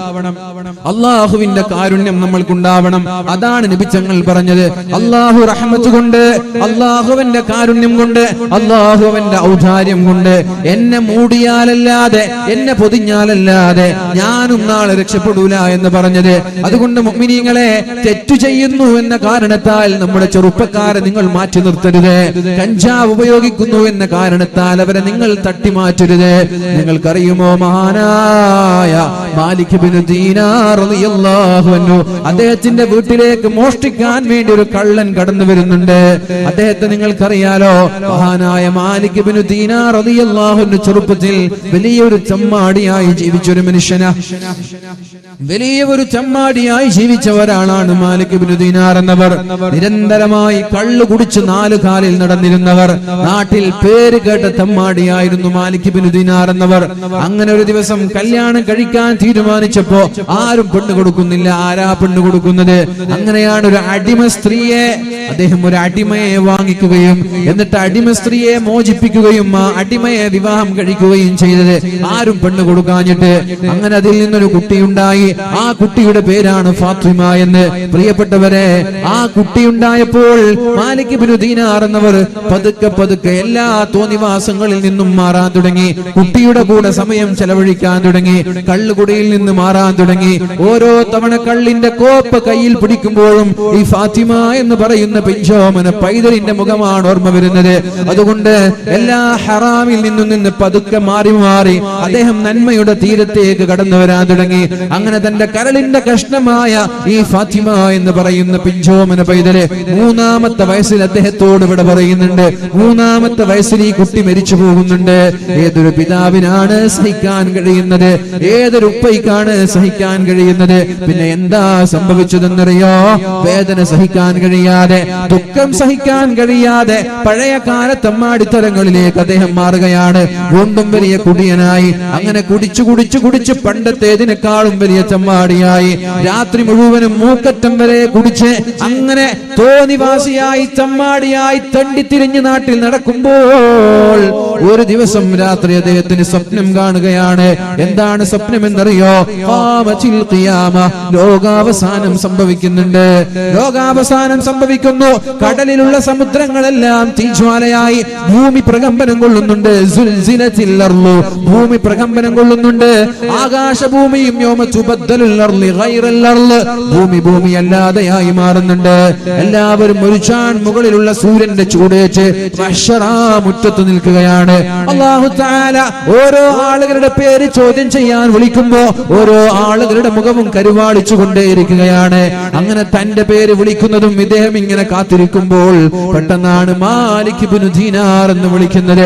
അള്ളാഹുവിന്റെ കാരുണ്യം നമ്മൾക്കുണ്ടാവണം. അതാണ് നബിച്ചങ്ങൾ പറഞ്ഞത്. അള്ളാഹു റഹ്മത്ത് കൊണ്ട് അള്ളാഹുവിന്റെ കാരുണ്യം കൊണ്ട് അള്ളാഹുവിന്റെ ഔദാര്യം കൊണ്ട്. എന്നെ മൂടിയാലല്ലാതെ എന്നെ പൊതിഞ്ഞാലല്ലാതെ ഞാനും നാളെ രക്ഷപ്പെടൂല എന്ന് പറഞ്ഞത്. അതുകൊണ്ട് മുഗ്മിനീങ്ങളെ തെറ്റു ചെയ്യുന്നു എന്ന കാരണത്താൽ നമ്മുടെ ചെറുപ്പക്കാരെ നിങ്ങൾ മാറ്റി നിർത്തരുത്. കഞ്ചാവ് ഉപയോഗിക്കുന്നു എന്ന കാരണത്താൽ അവരെ നിങ്ങൾ തട്ടി മാറ്റരുത് നിങ്ങൾക്കറിയുമോ മഹാനായ മാലിക് ബിൻ അൻഹു അദ്ദേഹത്തിന്റെ വീട്ടിലേക്ക് മോഷ്ടിക്കാൻ വേണ്ടി ഒരു കള്ളൻ കടന്നു വരുന്നുണ്ട്. അദ്ദേഹത്തെ നിങ്ങൾക്കറിയാലോ മഹാനായ മാലിക് ഇബ്നു ദീനാർ റളിയല്ലാഹു ചെറുപ്പത്തിൽ വലിയൊരു ചമ്മാടിയായി ജീവിച്ച ഒരു മനുഷ്യനാ. വലിയ ഒരു ചമ്മാടിയായി ജീവിച്ച ഒരാളാണ് മാലിക് ഇബ്നു ദീനാർ എന്നവർ. നിരന്തരമായി കള്ളു കുടിച്ച് നാല് കാലിൽ നടന്നിരുന്നവർ. നാട്ടിൽ പേര് കേട്ട തമ്മാടിയായിരുന്നു മാലിക് ഇബ്നു ദീനാർ എന്നവർ. അങ്ങനെ ഒരു ദിവസം കല്യാണം കഴിക്കാൻ തീരുമാനിച്ചപ്പോ ആരും പെണ്ണ് കൊടുക്കുന്നില്ല. ആരാ പെണ്ണ് കൊടുക്കുന്നത്? അങ്ങനെയാണ് ഒരു അടിമ സ്ത്രീയെ അദ്ദേഹം ഒരു അടിമയെ വാങ്ങിക്കുകയും എന്നിട്ട് അടിമ സ്ത്രീയെ മോചിപ്പിക്കുകയും ആ അടിമയെ വിവാഹം കഴിക്കുകയും ചെയ്തത് ആരും പെണ്ണ് കൊടുക്കാഞ്ഞിട്ട് അങ്ങനെ അതിൽ നിന്നൊരു കുട്ടിയുണ്ടായി. ആ കുട്ടിയുടെ പേരാണ് ഫാത്തിമ എന്ന്. പ്രിയപ്പെട്ടവരെ ആ കുട്ടിയുണ്ടായപ്പോൾ മാലിക് ദീനാർ എന്നവർ പതുക്കെ പതുക്കെ എല്ലാ തോന്നിവാസങ്ങളിൽ നിന്നും മാറാൻ തുടങ്ങി. കുട്ടിയുടെ കൂടെ സമയം ചെലവഴിക്കാൻ തുടങ്ങി. കള്ളുകുടിയിൽ നിന്ന് മാറാൻ തുടങ്ങി. ഓരോ തവണ കള്ളിന്റെ കോപ്പ് കയ്യിൽ പിടിക്കുമ്പോഴും ഈ ഫാത്തിമ എന്ന് പറയുന്ന പിഞ്ചോമന പൈതലിന്റെ മുഖമാണ് ഓർമ്മ വരുന്നത്. അതുകൊണ്ട് എല്ലാ ഹറാമിൽ നിന്നും നിന്ന് പതുക്കെ മാറി മാറി അദ്ദേഹം നന്മയുടെ തീരത്തേക്ക് കടന്നു വരാൻ തുടങ്ങി. അങ്ങനെ തന്റെ കരളിന്റെ കഷ്ണമായ ഈ ഫാത്തിമ എന്ന് പറയുന്ന പിഞ്ചോമന പൈതലെ മൂന്നാമത്തെ വയസ്സിൽ അദ്ദേഹത്തോട് ഇവിടെ പറയുന്നുണ്ട്. മൂന്നാമത്തെ വയസ്സിൽ ഈ കുട്ടി മരിച്ചു പോകുന്നുണ്ട്. ഏതൊരു പിതാവിനാണ് സഹിക്കാൻ കഴിയുന്നത്? ഏതൊരു ഉപ്പയ്ക്കാണ് സഹിക്കാൻ കഴിയുന്നത്? പിന്നെ എന്താ സംഭവിച്ചതെന്നറിയോ? വേദന സഹിക്കാൻ കഴിയാതെ ദുഃഖം സഹിക്കാൻ കഴിയാതെ പഴയ കാലത്തമ്മാടിത്തരങ്ങളിലേക്ക് അദ്ദേഹം മാറുകയാണ്. വീണ്ടും വലിയ കുടിയനായി അങ്ങനെ കുടിച്ചു കുടിച്ചു കുടിച്ച് പണ്ടത്തേതിനേക്കാളും വലിയ ചമ്മാടിയായി. രാത്രി മുഴുവനും മൂക്കറ്റം വരെ കുടിച്ച് അങ്ങനെ തോന്നിവാസിയായി ചമ്മാടിയായി തണ്ടിത്തിരിഞ്ഞ് നാട്ടിൽ നടക്കുമ്പോൾ ഒരു ദിവസം രാത്രി അദ്ദേഹത്തിന് സ്വപ്നം കാണുകയാണ്. എന്താണ് സ്വപ്നം എന്നറിയോ ലോകാവസാനം സംഭവിക്കുന്നുണ്ട്. ലോകാവസാനം സംഭവിക്കുന്നു. കടലിലുള്ള സമുദ്രങ്ങളെല്ലാം തീജ്വാലയായി ഭൂമി പ്രകമ്പനം കൊള്ളുന്നുണ്ട്. ഭൂമി പ്രകമ്പനം കൊള്ളുന്നുണ്ട്. ആകാശഭൂമിയും. ഭൂമി ഭൂമി അല്ലാതെയായി മാറുന്നുണ്ട്. എല്ലാവരും ഒരു ചാൺ മുകളിലുള്ള സൂര്യന്റെ ചൂടേച്ച് മുറ്റത്ത് നിൽക്കുകയാണ്. അള്ളാഹു ഓരോ ആളുകളുടെ പേര് ചോദ്യം ചെയ്യാൻ വിളിക്കുമ്പോ ഓരോ ആളുകളുടെ മുഖവും കരുവാളിച്ചു കൊണ്ടേയിരിക്കുകയാണ് അങ്ങനെ തന്റെ പേര് വിളിക്കുന്നതും ഇദ്ദേഹം ഇങ്ങനെ കാത്തിരിക്കുമ്പോൾ പെട്ടെന്നാണ് മാലിക് എന്ന് വിളിക്കുന്നത്.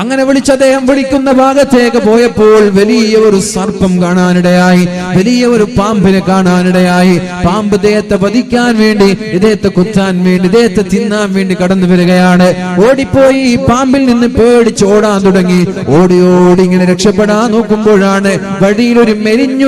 അങ്ങനെ വിളിച്ച അദ്ദേഹം വിളിക്കുന്ന ഭാഗത്തേക്ക് പോയപ്പോൾ വലിയ ഒരു സർപ്പം കാണാനിടയായി. വലിയ ഒരു പാമ്പിനെ കാണാനിടയായി. പാമ്പ് ദേഹത്തെ വധിക്കാൻ വേണ്ടി ഇദ്ദേഹത്തെ കുത്താൻ വേണ്ടി ഇദ്ദേഹത്തെ തിന്നാൻ വേണ്ടി കടന്നു വരികയാണ്. ഓടിപ്പോയി പാമ്പിൽ നിന്ന് പേടിച്ച് ഓടാൻ തുടങ്ങി. ഓടി ഓടി ഇങ്ങനെ രക്ഷപ്പെടാൻ നോക്കുമ്പോഴാണ് വഴിയിൽ ഒരു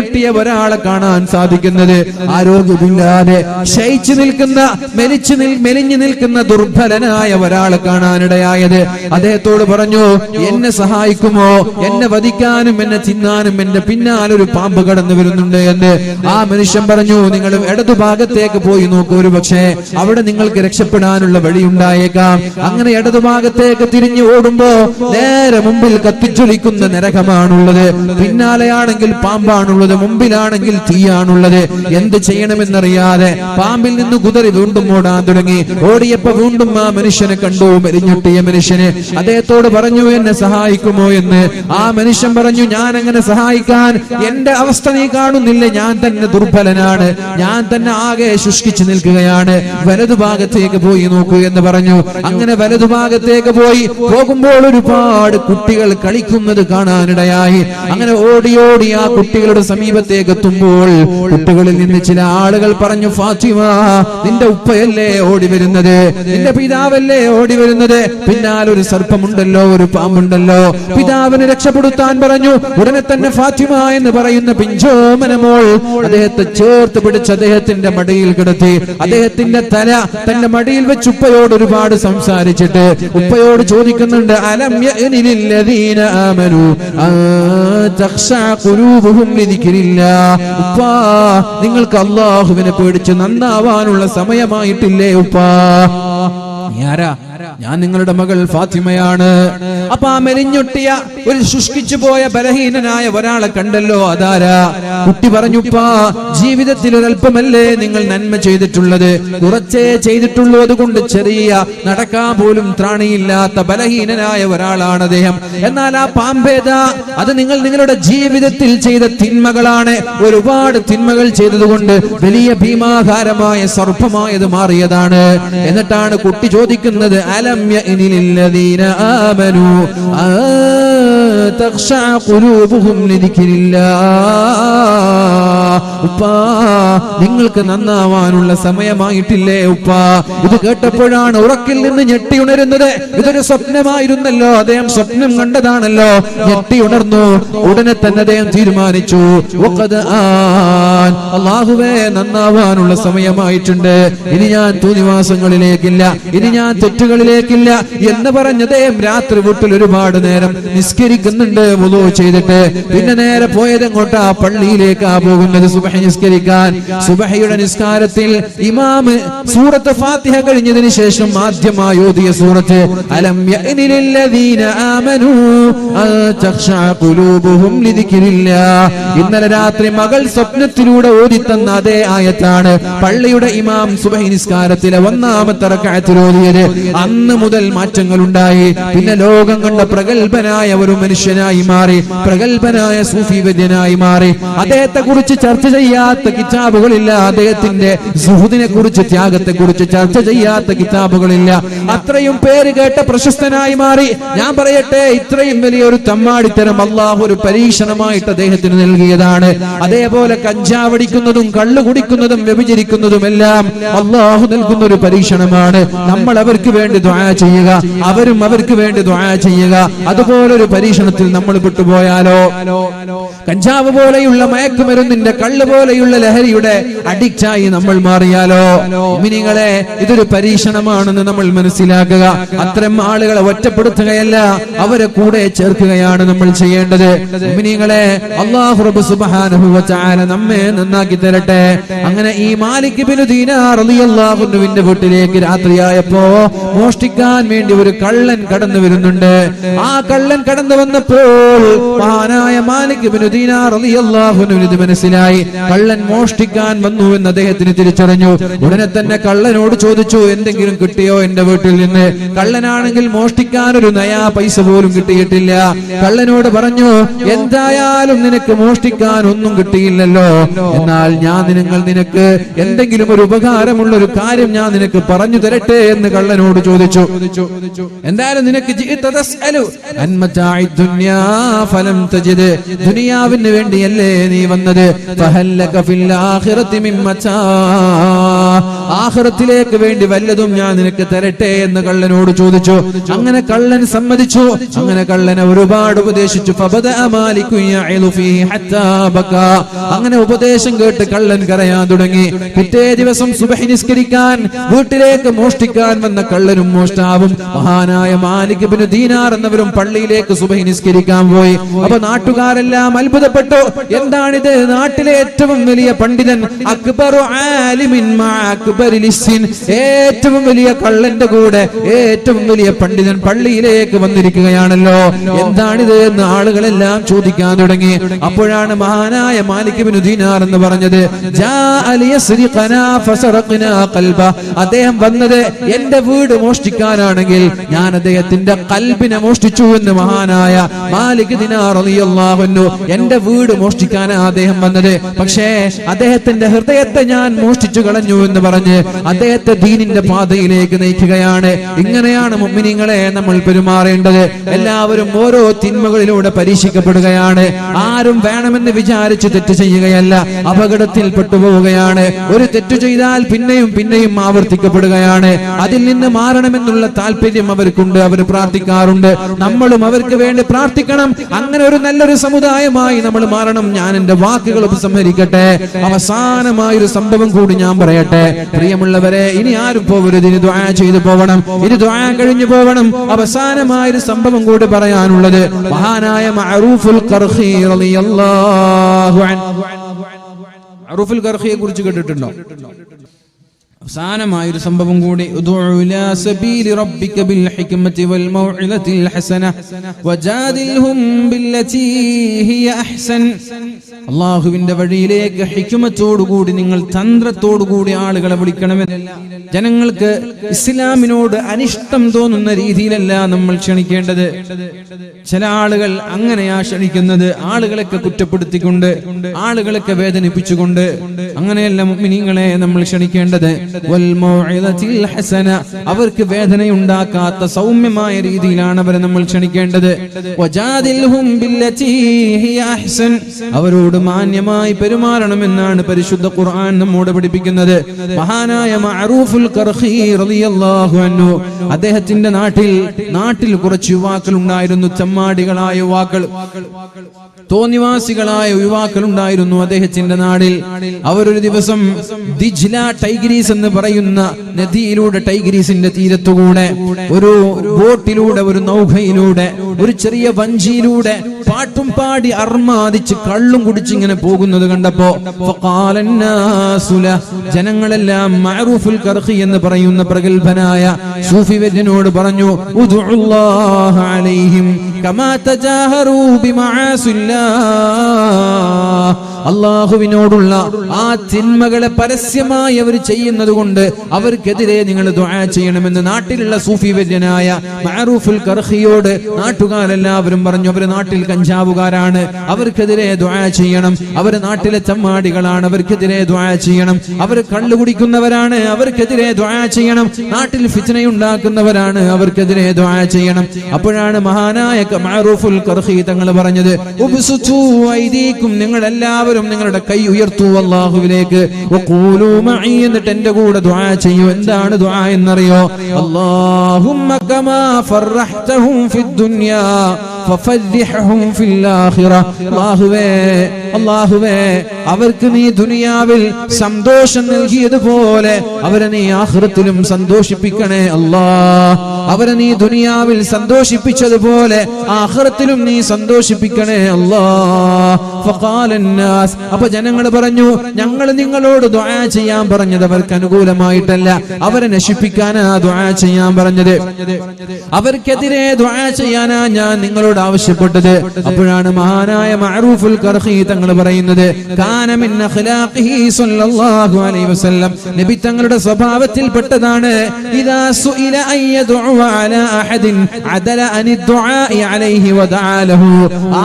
മെലിഞ്ഞുട്ടിയ ഒരാളെ കാണാൻ സാധിക്കുന്നത് ആരോഗ്യമില്ലാതെ ക്ഷയിച്ചു നിൽക്കുന്ന മെലിച്ചു മെലിഞ്ഞു നിൽക്കുന്ന ദുർബലനായ ഒരാളെ കാണാനിടയായത് അദ്ദേഹത്തോട് പറഞ്ഞു എന്നെ സഹായിക്കുമോ? എന്നെ വധിക്കാനും എന്നെ തിന്നാനും എന്റെ പിന്നാലെ ഒരു പാമ്പ് കടന്നു വരുന്നുണ്ട് എന്ന്. ആ മനുഷ്യൻ പറഞ്ഞു നിങ്ങൾ ഇടതുഭാഗത്തേക്ക് പോയി നോക്കൂ ഒരു പക്ഷേ അവിടെ നിങ്ങൾക്ക് രക്ഷപ്പെടാനുള്ള വഴി ഉണ്ടായേക്കാം അങ്ങനെ ഇടതുഭാഗത്തേക്ക് തിരിഞ്ഞു ഓടുമ്പോ നേരെ മുമ്പിൽ കത്തിച്ചൊലിക്കുന്ന നരകമാണുള്ളത്. പിന്നാലെയാണെങ്കിൽ പാമ്പാണുള്ളത്. മുമ്പിലാണെങ്കിൽ തീയാണുള്ളത്. എന്ത് ചെയ്യണമെന്നറിയാതെ പാമ്പിൽ നിന്ന് കുതറി വീണ്ടും ഓടാൻ തുടങ്ങി. ഓടിയപ്പോ വീണ്ടും ആ മനുഷ്യനെ കണ്ടു. മെലിഞ്ഞൊട്ടിയ മനുഷ്യന് അദ്ദേഹത്തോട് പറഞ്ഞു എന്നെ സഹായിക്കുമോ എന്ന്? ആ മനുഷ്യൻ പറഞ്ഞു ഞാൻ അങ്ങനെ സഹായിക്കാൻ എന്റെ അവസ്ഥ നീ കാണുന്നില്ല. ഞാൻ തന്നെ ദുർബലനാണ്. ഞാൻ തന്നെ ആകെ ശുഷ്കിച്ചു നിൽക്കുകയാണ്. വലതുഭാഗത്തേക്ക് പോയി നോക്കൂ എന്ന് പറഞ്ഞു. അങ്ങനെ വലതുഭാഗത്തേക്ക് പോയി. പോകുമ്പോൾ ഒരുപാട് കുട്ടികൾ കളിക്കുന്നത് കാണാനിടയായി. അങ്ങനെ ഓടി ഓടി ആ കുട്ടികളുടെ സമീപത്തേക്ക് എത്തുമ്പോൾ കുട്ടികളിൽ നിന്ന് ചില ആളുകൾ പറഞ്ഞു ഫാത്തിമ നിന്റെ ഉപ്പയല്ലേ ഓടി വരുന്നത്? നിന്റെ പിതാവല്ലേ ഓടി വരുന്നത്? പിന്നാലെ ഒരു സർപ്പമുണ്ടല്ലോ ഒരു പാമ്പുണ്ടല്ലോ. പിതാവിനെ രക്ഷപ്പെടുത്താൻ പറഞ്ഞു. ഉടനെ തന്നെ ഫാത്തിമ എന്ന് പറയുന്ന പിഞ്ചോമനമോൾ അദ്ദേഹത്തെ ചേർത്ത് പിടിച്ച് അദ്ദേഹത്തിന്റെ മടിയിൽ കിടത്തി അദ്ദേഹത്തിന്റെ തല തന്റെ മടിയിൽ വെച്ച് ഉപ്പയോട് ഒരുപാട് സംസാരിച്ചിട്ട് ഉപ്പയോട് ചോദിക്കുന്നുണ്ട് അലം ആമനു? തഖ്ശഅ ഖുലൂബുഹും ലിദിക്രില്ലാ ഉപ്പാ നിങ്ങൾക്ക് അള്ളാഹുവിനെ പേടിച്ച് നന്നാവാനുള്ള സമയമായിട്ടില്ലേ ഉപ്പാ? ആരാ? ഞാൻ നിങ്ങളുടെ മകൾ ഫാത്തിമയാണ്. അപ്പൊ ആ മെലിഞ്ഞൊട്ടിയ ഒരു ശുഷ്കിച്ചു പോയ ബലഹീനനായ ഒരാളെ കണ്ടല്ലോ അതാരാ? കുട്ടി പറഞ്ഞുപ്പാ ജീവിതത്തിൽ ഒരല്പമല്ലേ നിങ്ങൾ നന്മ ചെയ്തിട്ടുള്ളത്? കുറച്ചേ ചെയ്തിട്ടുള്ളൂ അതുകൊണ്ട് ചെറിയ നടക്കാൻ പോലും ത്രാണിയില്ലാത്ത ബലഹീനനായ ഒരാളാണ് അദ്ദേഹം. എന്നാൽ ആ പാമ്പേത അത് നിങ്ങൾ നിങ്ങളുടെ ജീവിതത്തിൽ ചെയ്ത തിന്മകളാണ്. ഒരുപാട് തിന്മകൾ ചെയ്തതുകൊണ്ട് വലിയ ഭീമാകാരമായ സർപ്പമായത് മാറിയതാണ്. എന്നിട്ടാണ് കുട്ടി ചോദിക്കുന്നത് അലം യഅ്നിലില്ലദീന ആമനു ആ തഖ്ശഅ ഖുലൂബുഹും ലിദിക്രില്ലാഹ് ഉപ്പാ നിങ്ങൾക്ക് നന്നാവാനുള്ള സമയമായിട്ടില്ലേ ഉപ്പ? ഇത് കേട്ടപ്പോഴാണ് ഉറക്കിൽ നിന്ന് ഞെട്ടി ഉണരുന്നത്. ഇതൊരു സ്വപ്നമായിരുന്നല്ലോ അദ്ദേഹം സ്വപ്നം കണ്ടതാണല്ലോ. ഞെട്ടി ഉണർന്നു. ഉടനെ തന്നെ അദ്ദേഹം തീരുമാനിച്ചു. അള്ളാഹുവേ നന്നാവാനുള്ള സമയമായിട്ടുണ്ട്. ഇനി ഞാൻ തൂനിവാസങ്ങളിലേക്കില്ല ഇനി ഞാൻ തെറ്റുകളിലേക്കില്ല എന്ന് പറഞ്ഞതേം രാത്രി വീട്ടിൽ ഒരുപാട് നേരം നിസ്കരിക്കുന്നുണ്ട് മുതോ ചെയ്തിട്ട്. പിന്നെ നേരെ പോയത് എങ്ങോട്ടാ പള്ളിയിലേക്കാ പോകുന്നത് സുബഹ നിസ്കരിക്കാൻ. സുബഹയുടെ നിസ്കാരത്തിൽ ഇമാമ് സൂറത്ത് ഫാത്തിഹ കഴിഞ്ഞതിന് ശേഷം ആദ്യമായി ഓതിയ സൂറത്ത് അലം ആമനൂ ഖുലൂബുഹും ഇന്നലെ രാത്രി മകൾ സ്വപ്നത്തിലൂടെ ഓതിത്തന്ന അതേ ആയത്താണ് പള്ളിയുടെ ഇമാം സുബഹി നിസ്കാരത്തിലെ ഒന്നാമത്തെ റക്അത്തിൽ ഓതിയത്. അന്ന് മുതൽ മാറ്റങ്ങൾ ഉണ്ടായി പിന്നെ ലോകം കണ്ട പ്രഗത്ഭനായ ഒരു മനുഷ്യനായി മാറി പ്രഗത്ഭനായ സൂഫി വൈദ്യനായി മാറി. അദ്ദേഹത്തെ കുറിച്ച് ചർച്ച ചെയ്യാത്ത കിതാബുകളില്ല. അദ്ദേഹത്തിന്റെ സുഹൃദിനെ കുറിച്ച് ത്യാഗത്തെ കുറിച്ച് ചർച്ച ചെയ്യാത്ത കിതാബുകളില്ല. അത്രയും പേര് കേട്ട പ്രശസ്തനായി മാറി. ഞാൻ പറയട്ടെ ഇത്രയും വലിയൊരു തമ്മാടിത്തരം അള്ളാഹു ഒരു പരീക്ഷണമായിട്ട് അദ്ദേഹത്തിന് നൽകിയതാണ്. അതേപോലെ കഞ്ചാവടിക്കുന്നതും കള്ളു കുടിക്കുന്നതും വ്യഭിചരിക്കുന്നതുമെല്ലാം അള്ളാഹു നൽകുന്ന ഒരു പരീക്ഷണമാണ്. നമ്മൾ അവർക്ക് വേണ്ടി ദ്വാ ചെയ്യുക അവരും അവർക്ക് വേണ്ടി ദ്വാ ചെയ്യുക. അതുപോലൊരു പരീക്ഷണത്തിൽ നമ്മൾ പെട്ടുപോയാലോ? കഞ്ചാവ് പോലെയുള്ള മയക്കുമരുന്നിന്റെ കള്ള് പോലെയുള്ള ലഹരിയുടെ അഡിക്റ്റായി നമ്മൾ മാറിയാലോ? മിനിങ്ങളെ ഇതൊരു പരീക്ഷണമാണെന്ന് നമ്മൾ മനസ്സിലാക്കുക. അത്തരം ആളുകളെ ഒറ്റപ്പെടുത്തുകയല്ല അവരെ കൂടെ ചേർക്കുകയാണ് നമ്മൾ ചെയ്യേണ്ടത്. മിനിങ്ങളെ അള്ളാഹു സുബ്ഹാനഹു വ തആല നമ്മെ നന്നാക്കി തരട്ടെ. അങ്ങനെ ഈ മാലിക് ബിനു ദീനാർ റളിയല്ലാഹു അൻഹുവിന്റെ വീട്ടിലേക്ക് രാത്രിയായപ്പോ മോഷ്ടിക്കാൻ വേണ്ടി ഒരു കള്ളൻ കടന്നു വരുന്നുണ്ട്. ആ കള്ളൻ കടന്നു വന്നപ്പോൾ മഹാനായ മാലിക് ബിനു ദീനാർ റളിയല്ലാഹു ഇത് മനസ്സിലായി. കള്ളൻ മോഷ്ടിക്കാൻ വന്നു എന്ന് അദ്ദേഹത്തിന് തിരിച്ചറിഞ്ഞു. ഉടനെ തന്നെ കള്ളനോട് ചോദിച്ചു എന്തെങ്കിലും കിട്ടിയോ എന്റെ വീട്ടിൽ നിന്ന്? കള്ളനാണെങ്കിൽ മോഷ്ടിക്കാൻ ഒരു നയാ പൈസ പോലും കിട്ടിയിട്ടില്ല. കള്ളനോട് പറഞ്ഞു എന്തായാലും നിനക്ക് മോഷ്ടിക്കാൻ ഒന്നും കിട്ടിയില്ലല്ലോ. എന്നാൽ ഞാൻ നിങ്ങൾ നിനക്ക് എന്തെങ്കിലും ഒരു ഉപകാരമുള്ള ഒരു കാര്യം ഞാൻ നിനക്ക് പറഞ്ഞു തരട്ടെ എന്ന് കള്ളനോട് ചോദിച്ചു. എന്തായാലും നിനക്ക് ദുനിയാവിന് വേണ്ടിയല്ലേ നീ വന്നത്? ഫഹല്ലക ഫിൽ ആഖിറത്തിലേക്ക് വേണ്ടി വല്ലതും ഞാൻ നിനക്ക് തരട്ടെ എന്ന് കള്ളനോട് ചോദിച്ചു. അങ്ങനെ കള്ളൻ സമ്മതിച്ചു. അങ്ങനെ കള്ളനെ ഒരുപാട് ഉപദേശിച്ചു. അങ്ങനെ ഉപദേശം കേട്ട് കള്ളൻ കരയാൻ തുടങ്ങി. പിറ്റേ ദിവസം സുബഹി നിസ്കരിക്കാൻ വീട്ടിലേക്ക് മോഷ്ടിക്കാൻ വന്ന കള്ളനും മോഷ്ടാവും മഹാനായ മാലിക് ബിൻ ദീനാർ എന്നവരും പള്ളിയിലേക്ക് സുബഹി നിസ്കരിക്കാൻ പോയി. അപ്പൊ നാട്ടുകാരെല്ലാം അത്ഭുതപ്പെട്ടു. എന്താണിത്? നാട്ടിലെ ഏറ്റവും വലിയ പണ്ഡിതൻ അക്ബറു ആലിമിൻ ലിസ്സിൻ ഏറ്റവും വലിയ കള്ളന്റെ കൂടെ ഏറ്റവും വലിയ പണ്ഡിതൻ പള്ളിയിലേക്ക് വന്നിരിക്കുകയാണല്ലോ. എന്താണിത് എന്ന് ആളുകളെല്ലാം ചോദിക്കാൻ തുടങ്ങി. അപ്പോഴാണ് മഹാനായ മാലിക് ബിനുദീനാർ ദീനാർ എന്ന് പറഞ്ഞത് അദ്ദേഹം വന്നത് എന്റെ വീട് മോഷ്ടിക്കാനാണെങ്കിൽ ഞാൻ അദ്ദേഹത്തിന്റെ കൽബിനെ മോഷ്ടിച്ചു എന്ന് മഹാനായ മാലിക് അൻഹു എന്റെ വീട് മോഷ്ടിക്കാനാണ് അദ്ദേഹം വന്നത്. പക്ഷേ അദ്ദേഹത്തിന്റെ ഹൃദയത്തെ ഞാൻ മോഷ്ടിച്ചു കളഞ്ഞു എന്ന് പറഞ്ഞ്. അദ്ദേഹത്തെ ദീനിന്റെ പാതയിലേക്ക് നയിക്കുകയാണ്. ഇങ്ങനെയാണ് മുഅ്മിനീങ്ങളെ നമ്മൾ പെരുമാറേണ്ടത്. എല്ലാവരും ഓരോ തിന്മകളിലൂടെ പരീക്ഷിക്കപ്പെടുകയാണ്. ആരും വേണമെന്ന് വിചാരിച്ച് തെറ്റ് ചെയ്യുകയല്ല. അപകടത്തിൽ പെട്ടുപോവുകയാണ് ഒരു തെറ്റ് ചെയ്താൽ പിന്നെയും പിന്നെയും ആവർത്തിക്കപ്പെടുകയാണ്. അതിൽ നിന്ന് മാറണമെന്നുള്ള താല്പര്യം അവർക്കുണ്ട്. അവർ പ്രാർത്ഥിക്കാറുണ്ട്. നമ്മളും അവർക്ക് വേണ്ടി പ്രാർത്ഥിക്കണം. അങ്ങനെ ഒരു നല്ലൊരു സമുദായമായി നമ്മൾ മാറണം. ഞാൻ എന്റെ വാക്കുകൾ ഉപസംഹരിക്കട്ടെ. അവസാനമായ ഒരു സംഭവം കൂടി ഞാൻ പറയട്ടെ. പ്രിയമുള്ളവരെ ഇനി ആരും പോകരുത്. ഇനി ദ്വാ ചെയ്തു പോകണം ഇനി ദ്വാ കഴിഞ്ഞു പോകണം അവസാനമായ ഒരു സംഭവം കൂടി പറയാനുള്ളത് മഹാനായ മഅറൂഫുൽ ഖർഖി റളിയല്ലാഹു അൻഹു. മഅറൂഫുൽ ഖർഖിയെ കുറിച്ച് കേട്ടിട്ടുണ്ടോ? അവസാനമായ ഒരു സംഭവം കൂടി അള്ളാഹുവിന്റെ വഴിയിലേക്ക് ഹിക്കുമത്തോടുകൂടി നിങ്ങൾ തന്ത്രത്തോടുകൂടി ആളുകളെ വിളിക്കണമെന്നല്ല. ജനങ്ങൾക്ക് ഇസ്ലാമിനോട് അനിഷ്ടം തോന്നുന്ന രീതിയിലല്ല നമ്മൾ ക്ഷണിക്കേണ്ടത്. ചില ആളുകൾ അങ്ങനെയാ ക്ഷണിക്കുന്നത്. ആളുകളൊക്കെ കുറ്റപ്പെടുത്തിക്കൊണ്ട് ആളുകളൊക്കെ വേദനിപ്പിച്ചുകൊണ്ട്. അങ്ങനെയല്ല മിനിങ്ങളെ നമ്മൾ ക്ഷണിക്കേണ്ടത്. ഹസന. അവർക്ക് വേദനയുണ്ടാക്കാത്ത സൗമ്യമായ രീതിയിലാണ് അവരെ നമ്മൾ ക്ഷണിക്കേണ്ടത്. അവരോട് മാന്യമായി പെരുമാറണമെന്നാണ് പരിശുദ്ധ ഖുർആൻ നമ്മോട് പഠിപ്പിക്കുന്നത്. മഹാനായ മഅറൂഫുൽ അൻഹു. അദ്ദേഹത്തിന്റെ നാട്ടിൽ നാട്ടിൽ കുറച്ച് യുവാക്കൾ ഉണ്ടായിരുന്നു ചമ്മാടികളായ യുവാക്കൾ. തോന്നിവാസികളായ യുവാക്കൾ ഉണ്ടായിരുന്നു അദ്ദേഹത്തിന്റെ നാടിൽ. അവരൊരു ദിവസം ദിജ്ല ടൈഗ്രീസ് എന്ന് എന്ന് പറയുന്ന നദിയിലൂടെ ടൈഗ്രീസിന്റെ തീരത്തുകൂടെ ഒരു ബോട്ടിലൂടെ ഒരു നൗകയിലൂടെ ഒരു ചെറിയ വഞ്ചിയിലൂടെ പാട്ടും പാടി അർമാദിച്ച് കള്ളും കുടിച്ച് ഇങ്ങനെ പോകുന്നത് കണ്ടപ്പോ ജനങ്ങളെല്ലാം എന്ന് പറയുന്ന പ്രഗത്ഭനായ സൂഫി വര്യനോട് പറഞ്ഞു അലൈഹിം കമാ തജാഹറൂ ബിമാസുല്ലാ അള്ളാഹുവിനോടുള്ള ആ തിന്മകളെ പരസ്യമായി അവർ ചെയ്യുന്നത് കൊണ്ട് അവർക്കെതിരെ നിങ്ങൾ ദുആ ചെയ്യണമെന്ന് നാട്ടിലുള്ള സൂഫി വര്യനായ മാറൂഫുൽ കർഹിയോട് നാട്ടുകാരെല്ലാവരും പറഞ്ഞു അവർ നാട്ടിൽ കഞ്ചാവുകാരാണ്. അവർക്കെതിരെ ദുആ ചെയ്യണം. അവർ നാട്ടിലെ ചമ്മാടികളാണ്. അവർക്കെതിരെ ദുആ ചെയ്യണം. അവർ കള്ളു കുടിക്കുന്നവരാണ്. അവർക്കെതിരെ ദുആ ചെയ്യണം. നാട്ടിൽ ഫിത്നയുണ്ടാക്കുന്നവരാണ്. അവർക്കെതിരെ ദുആ ചെയ്യണം. അപ്പോഴാണ് മഹാനായ മാറൂഫുൽ കർഹി തങ്ങൾ പറഞ്ഞത് നിങ്ങൾ എല്ലാവരും എല്ലാവരും നിങ്ങളുടെ കൈ ഉയർത്തു അള്ളാഹുവിലേക്ക് എന്നിട്ട് എന്റെ കൂടെ ദ്വാ ചെയ്യൂ. എന്താണ് ദ്വാ എന്നറിയോ? അള്ളാഹുവേ അവർക്ക് നീ ദുനിയാവിൽ സന്തോഷം നൽകിയതുപോലെ അവരെ നീ ആഹൃത്തിലും സന്തോഷിപ്പിക്കണേ അല്ലാ. അവരെ നീ ദുനിയാവിൽ സന്തോഷിപ്പിച്ചതുപോലെ ആഹൃത്തിലും നീ സന്തോഷിപ്പിക്കണേ അല്ലാ. അപ്പൊ ജനങ്ങൾ പറഞ്ഞു ഞങ്ങൾ നിങ്ങളോട് ദുആ ചെയ്യാൻ പറഞ്ഞത് അവർക്ക് അനുകൂലമായിട്ടല്ല. അവരെ നശിപ്പിക്കാനാ ദുആ ചെയ്യാൻ പറഞ്ഞത്. അവർക്കെതിരെ ദുആ ചെയ്യാനാ ഞാൻ നിങ്ങളോട് ആവശ്യപ്പെട്ടത്. അപ്പോഴാണ് മഹാനായ മഅറൂഫുൽ കർഹി തങ്ങൾ പറയുന്നത് നബി തങ്ങളുടെ സ്വഭാവത്തിൽപ്പെട്ടതാണ് ഇദാ സുഇല അലാ അഹദിൻ അദല അനി അലൈഹി വദഅ ലഹു.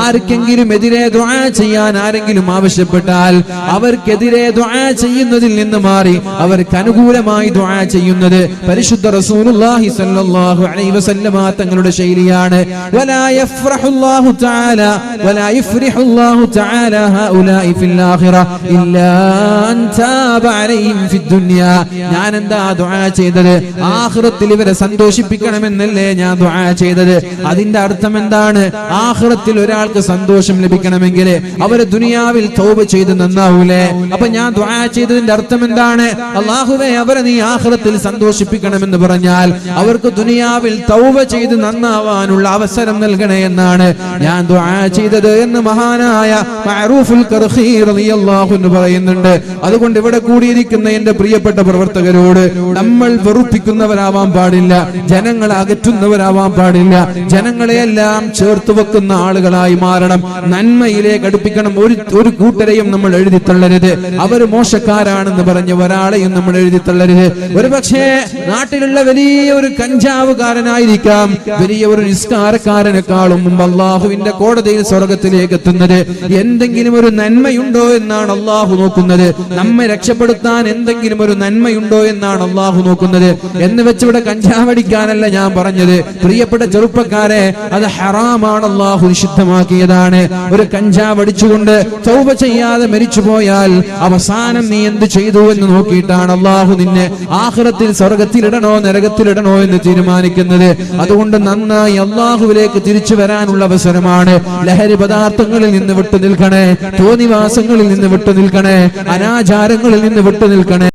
ആർക്കെങ്കിലും എതിരെ ദുആ ചെയ്യാൻ ആരെങ്കിലും ആവശ്യപ്പെട്ടാൽ അവർക്കെതിരെ ദുആ ചെയ്യുന്നതിൽ നിന്ന് മാറി അവർക്ക് അനുകൂലമായി ദുആ ചെയ്യുന്നത് പരിശുദ്ധ റസൂലുള്ളാഹി അലൈഹി വസല്ലമ തങ്ങളുടെ ശൈലിയാണ്. വലാ യഫ്റഹുല്ലാഹു തആല വലാ യഫ്രിഹുല്ലാഹു തആല ഫിൽ ആഖിറ അൻ അലൈഹിം ഫിദ് ഞാൻ എന്താ ദുആ ചെയ്തത്? ആഖിറത്തിൽ ഇവരെ സന്തോഷിപ്പിക്കണമെന്നല്ലേ ഞാൻ ദുആ ചെയ്തത്? അതിന്റെ അർത്ഥം എന്താണ്? ആഖിറത്തിൽ ഒരാൾക്ക് സന്തോഷം ലഭിക്കണമെങ്കിൽ അവർ ദുനിയാവിൽ തൗബ ചെയ്ത് നന്നാവൂലേ? അപ്പൊ ഞാൻ ദുആ ചെയ്തതിന്റെ അർത്ഥം എന്താണ്? അള്ളാഹുവെ അവരെ നീ ആഖിറത്തിൽ സന്തോഷിപ്പിക്കണമെന്ന് പറഞ്ഞാൽ അവർക്ക് ദുനിയാവിൽ തൗബ ചെയ്ത് നന്നാവാനുള്ള അവസരം നൽകണേ എന്നാണ് ഞാൻ ദുആ ചെയ്തത് എന്ന് മഹാനായ അൻഹു പറയുന്നുണ്ട്. അതുകൊണ്ട് ഇവിടെ കൂടിയിരിക്കുന്ന എന്റെ പ്രിയപ്പെട്ട പ്രവർത്തകരോട് നമ്മൾ വെറുപ്പിക്കുന്നവരാവാൻ പാടില്ല ജനങ്ങളെ അകറ്റുന്നവരാവാൻ പാടില്ല ജനങ്ങളെയെല്ലാം ചേർത്ത് വെക്കുന്ന ആളുകളായി മാറണം നന്മയിലേക്ക് അടുപ്പിക്കണം ഒരു ഒരു കൂട്ടരെയും നമ്മൾ എഴുതി തള്ളരുത്. അവർ മോശക്കാരാണെന്ന് പറഞ്ഞ ഒരാളെയും നമ്മൾ എഴുതി തള്ളരുത്. ഒരു പക്ഷേ നാട്ടിലുള്ള വലിയ ഒരു കഞ്ചാവുകാരനായിരിക്കാം. വലിയ ഒരു നിസ്കാരക്കാരനെക്കാളും മുമ്പ് അള്ളാഹുവിന്റെ കോടതിയിൽ സ്വർഗത്തിലേക്ക് എത്തുന്നത് എന്തെങ്കിലും ഒരു നന്മയുണ്ടോ എന്നാണ് അള്ളാഹു നോക്കുന്നത്. നമ്മെ രക്ഷപ്പെടുത്താൻ എന്തെങ്കിലും ഒരു നന്മയുണ്ടോ എന്നാണ് അള്ളാഹു നോക്കുന്നത്. എന്ന് വെച്ചിവിടെ കഞ്ചാവടിക്കാനല്ല ഞാൻ പറഞ്ഞത്. പ്രിയപ്പെട്ട ചെറുപ്പക്കാരെ അത് ഹറാമാണ് അള്ളാഹു നിഷിദ്ധമാക്കിയതാണ്. ഒരു കഞ്ചാവ് അടിച്ചുകൊണ്ട് തൗബ ചെയ്യാതെ മരിച്ചു പോയാൽ അവസാനം നീ എന്ത് ചെയ്തു എന്ന് നോക്കിയിട്ടാണ് അള്ളാഹു നിന്നെ ആഹ്റത്തിൽ സ്വർഗത്തിലിടണോ നരകത്തിലിടണോ എന്ന് തീരുമാനിക്കുന്നത്. അതുകൊണ്ട് നന്നായി അള്ളാഹുവിലേക്ക് തിരിച്ചു വരാനുള്ള അവസരമാണ് ലഹരി പദാർത്ഥങ്ങളിൽ നിന്ന് വിട്ടു നിൽക്കണേ തോന്നിവാസങ്ങളിൽ നിന്ന് വിട്ടു നിൽക്കണേ അനാചാരങ്ങളിൽ നിന്ന് വിട്ടു നിൽക്കണേ.